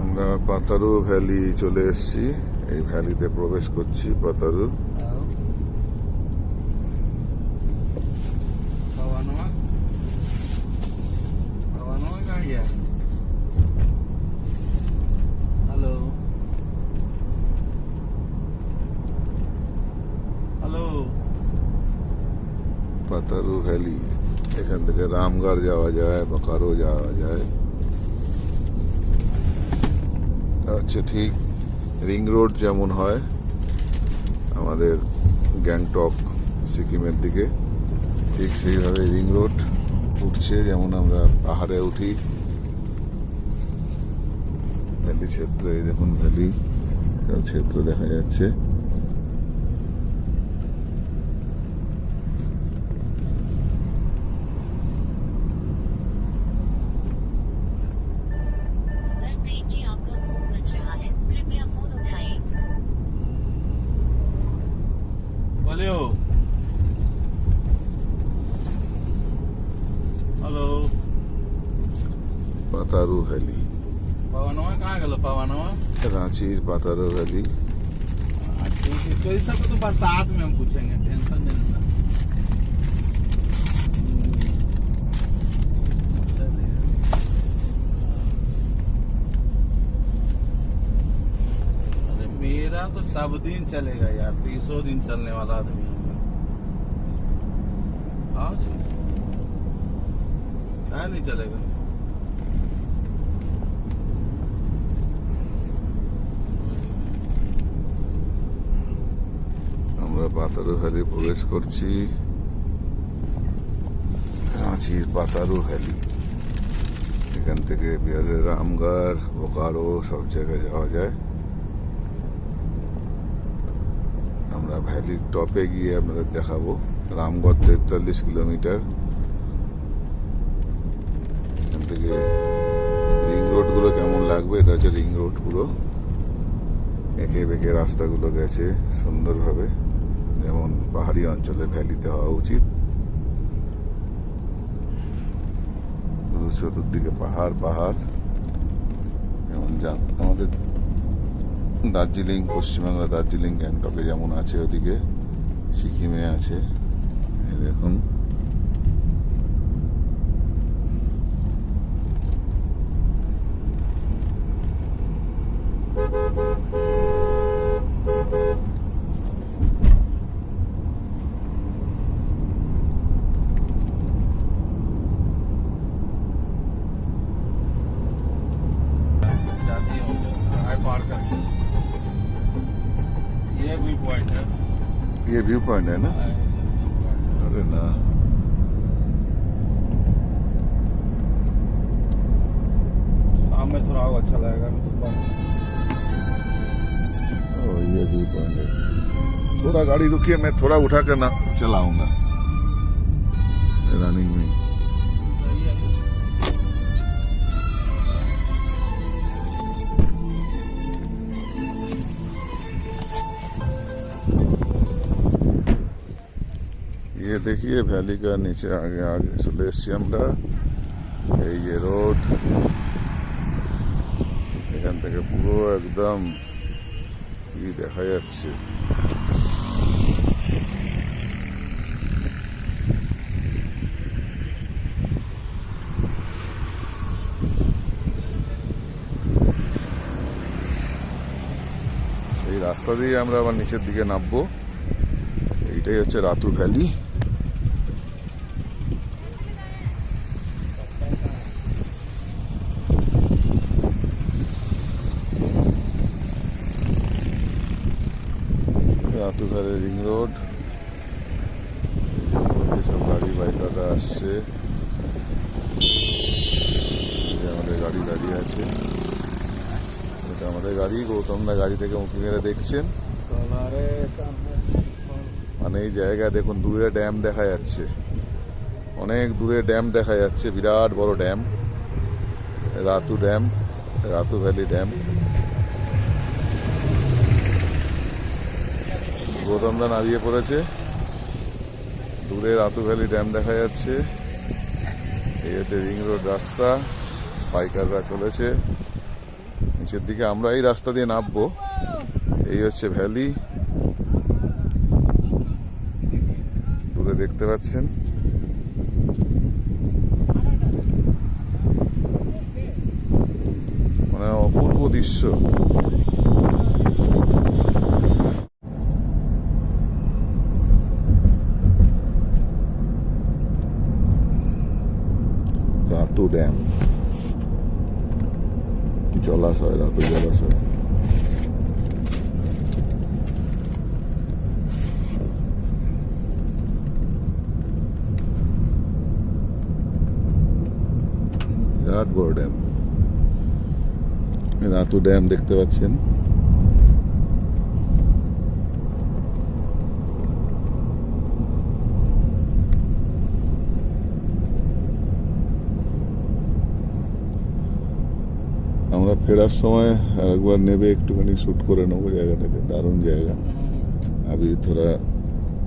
আমরা পাতারু ভ্যালি চলে এসেছি। এই ভ্যালিতে প্রবেশ করছি Pataru. Hello. Hello. Pataru valley. এখান থেকে রামগড় যাওয়া যায়, বকারো যাওয়া যায়। হচ্ছে ঠিক রিং রোড যেমন হয়, আমাদের গ্যাংটক, সিকিমের দিকে, ঠিক সেইভাবে রিং রোড উঠছে, যেমন আমরা পাহাড়ে উঠি। ভ্যালি ক্ষেত্র, এই দেখুন ভ্যালি ক্ষেত্র দেখা যাচ্ছে। वैली रांची बातारो वैली तो बरसात तो में हम पूछेंगे टेंशन नहीं लेना। मेरा तो सब दिन चलेगा यार तीसो दिन चलने वाला आदमी है हाँ जी। नहीं चलेगा? পাতারু ভ্যালি প্রবেশ করছি। রাঁচির পাতারু ভ্যালি। এখান থেকে বিহারের রামগড়, বোকারো সব জায়গায় যাওয়া যায়। আমরা ভ্যালির টপে গিয়ে আপনাদের দেখাবো। রামগড় তেতাল্লিশ কিলোমিটার। এখান থেকে রিং রোডগুলো কেমন লাগবে? এটা হচ্ছে রিং রোড পুরো। এঁকে বেঁকে রাস্তাগুলো গেছে সুন্দরভাবে। যেমন পাহাড়ি অঞ্চলে ভ্যালিতে হওয়া উচিত। চতুর্দিকে পাহাড় পাহাড়। যেমন যান আমাদের দার্জিলিং পশ্চিমবাংলা দার্জিলিং, গ্যাংটকে যেমন আছে, ওদিকে সিকিমে আছে। দেখুন। व्यू पॉइंट है ना अरे ना शाम में थोड़ा और अच्छा लगेगा तो ओ ये व्यू पॉइंट है। थोड़ा गाड़ी रुकिए मैं थोड़ा उठा कर ना चलाऊँगा। रनिंग में। ये देखिए वैली का नीचे आगे आगे चले এসছি আমরা এই যে রোড এখান থেকে পুরো একদম কি দেখা যাচ্ছে এই রাস্তা দিয়ে আমরা আবার নিচের দিকে নামবো এইটাই হচ্ছে রাতু ভ্যালি দুধারে রিং রোড সব গাড়ি বাইকাররা আসছে আমাদের গাড়ি দাঁড়িয়ে আছে এটা আমাদের গাড়ি গৌতম না গাড়ি থেকে মুখে মেরে দেখছেন মানে এই জায়গায় দেখুন দূরে ড্যাম দেখা যাচ্ছে অনেক দূরে ড্যাম দেখা যাচ্ছে বিরাট বড় dam Ratu dam Ratu valley dam গৌতমদা নাড়িয়ে পড়েছে। দূরে রাতু ভ্যালি ড্যাম দেখা যাচ্ছে। এই হচ্ছে রিং রোড রাস্তা বাইকাররা চলেছে। নিচের দিকে আমরা এই রাস্তা দিয়ে নামবো। এই হচ্ছে ভ্যালি। দূরে দেখতে পাচ্ছেন। মানে অপূর্ব দৃশ্য রাতু ড্যাম জলাশয় রাতু জলাশয় বিরাট বড় ড্যাম রাতু ড্যাম দেখতে পাচ্ছেন ফেরার সময় একবার নেবে একটুখানি শুট করে নেবো জায়গাটাকে দারুণ জায়গা अभी थोड़ा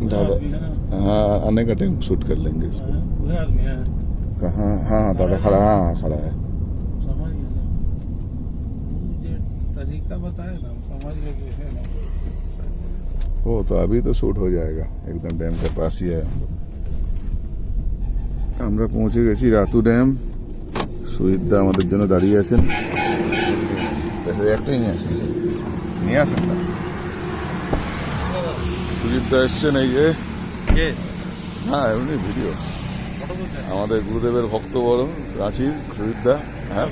ढाबा आदमी है ना हाँ आने का टाइम शूट कर लेंगे इसको उधर आदमी है कहाँ हाँ हाँ दादा खड़ा हाँ हाँ खड़ा है समझ गए ना ये तरीका बताए ना हम समझ गए कि है ना वो तो अभी तो शूट हो जाएगा एकदम डैम के पास ही है हम लोग আমরা পৌঁছে গেছি রাতু ড্যাম শহীদদা আমাদের জন্য দাঁড়িয়ে আছেন ব্যাটারি একটাই নিয়ে আসেন নিয়ে আসেন না সুজিতদা এসছেন এই যে কে হ্যাঁ এমনি ভিডিও আমাদের গুরুদেবের ভক্ত বড় রাঁচির সুজিতদা হ্যাঁ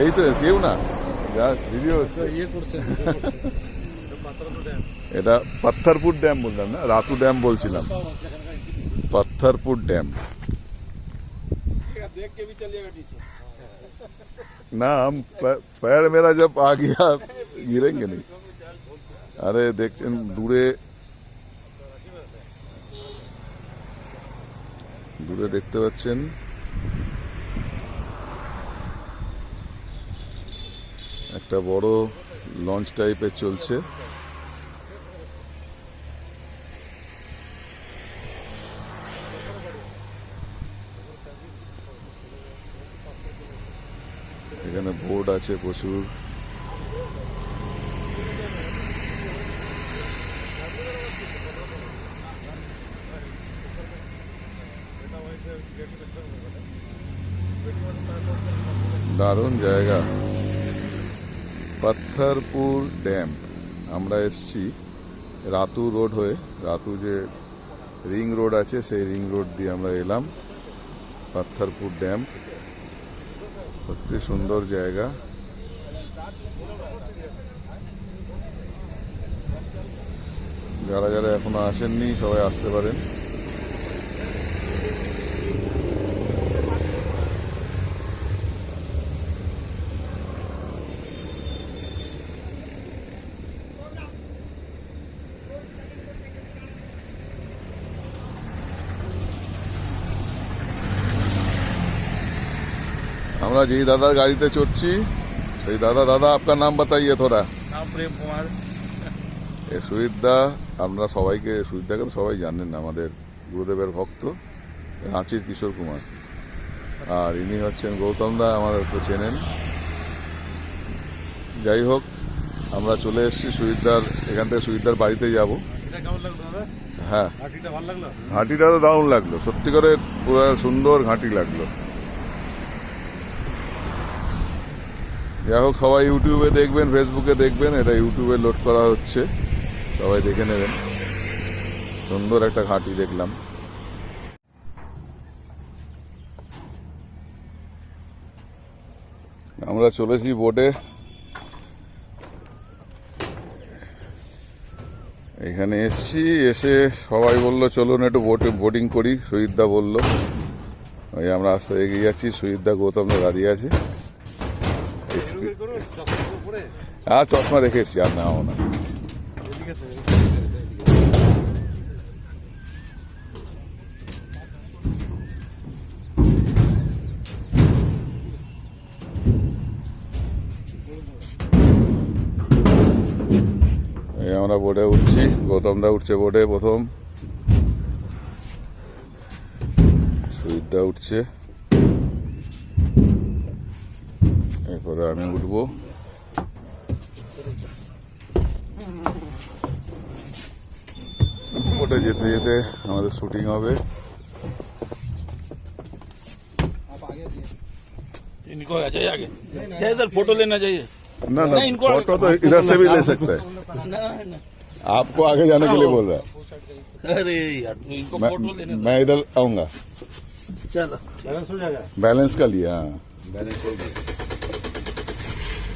এই তো কেউ না যা ভিডিও হচ্ছে ইয়ে করছে এটা পাত্থারপুর ড্যাম বললাম না রাতু ড্যাম বলছিলাম पत्थरपुर डैम देख के भी चलिएगा नीचे ना हम प- पैर मेरा जब आ गया गिरेंगे नहीं अरे দেখছেন দূরে দূরে দেখতে পাচ্ছেন একটা বড় লঞ্চ টাইপের চলছে এখানে বোর্ড আছে প্রচুর। দারুণ জায়গা। পাথরপুর ড্যাম। আমরা এসছি রাতু রোড হয়ে। রাতু যে রিং রোড আছে, সেই রিং রোড দিয়ে আমরা এলাম। পাথরপুর ড্যাম। সত্যি সুন্দর জায়গা। যারা যারা এখনও আসেননি সবাই আসতে পারেন। আমরা যেই দাদার গাড়িতে চড়ছি সেই দাদা দাদা আপনার নাম বাতাইয়ে তোরা। নাম এ আমরা সবাইকে সুহিতদাকে সবাই জানেন আমাদের গুরুদেবের ভক্ত রাঁচির কিশোর কুমার। আর ইনি হচ্ছেন গৌতম দা আমাদের তো চেনেন। যাই হোক আমরা চলে এসেছি সুহিতদার এখান থেকে সুহিতদার বাড়িতে যাব। হ্যাঁ। ঘাঁটিটা তো দারুণ লাগল সত্যি করে সুন্দর ঘাঁটি লাগল। যাই হোক সবাই ইউটিউবে দেখবেন, ফেসবুকে দেখবেন, এটা ইউটিউবে লোড করা হচ্ছে। সবাই দেখে নেবেন। সুন্দর একটা ঘাঁটি দেখলাম। আমরা চলেছি বোটে। এখানে এসছি, এসে সবাই বলল, চলুন একটু বোটে, বোটিং করি শহীদদা বলল। ওই আমরা আস্তে এগিয়ে যাচ্ছি শহীদদা গৌতমদা দাঁড়িয়ে আছে। হ্যাঁ চশমা রেখে এসছি আর নাও না আমরা বোটে উঠছি গৌতমদা উঠছে বোটে প্রথম সুইদা উঠছে এরপরে আমি উঠবো ওটা যেতে যেতে আমাদের শুটিং হবে इनको आ जाइए आगे जाइए सर फोटो लेना चाहिए ना ना नहीं, इनको- फोटो तो इधर से भी ले सकता है ना ना आपको आगे जाने के लिए बोल रहा है अरे यार तो इनको मैं, फोटो लेने दो। मैं इधर आऊंगा चलो बैलेंस का लिए हाँ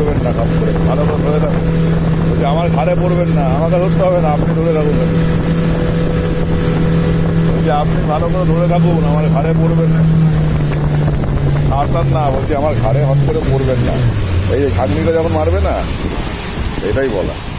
পড়বেন না কাপ করে ভালো করে ধরে থাকুন। বলছি, আমার ঘাড়ে পড়বেন না, আমাকে ধরতে হবে না, আপনি ধরে থাকুন বলছি, আপনি ভালো করে ধরে থাকুন, আমার ঘাড়ে পড়বেন না। আসান না, বলছি, আমার ঘাড়ে হট করে পড়বেন না। এই যে ঘাগনিটা যখন মারবে না, এটাই বলা।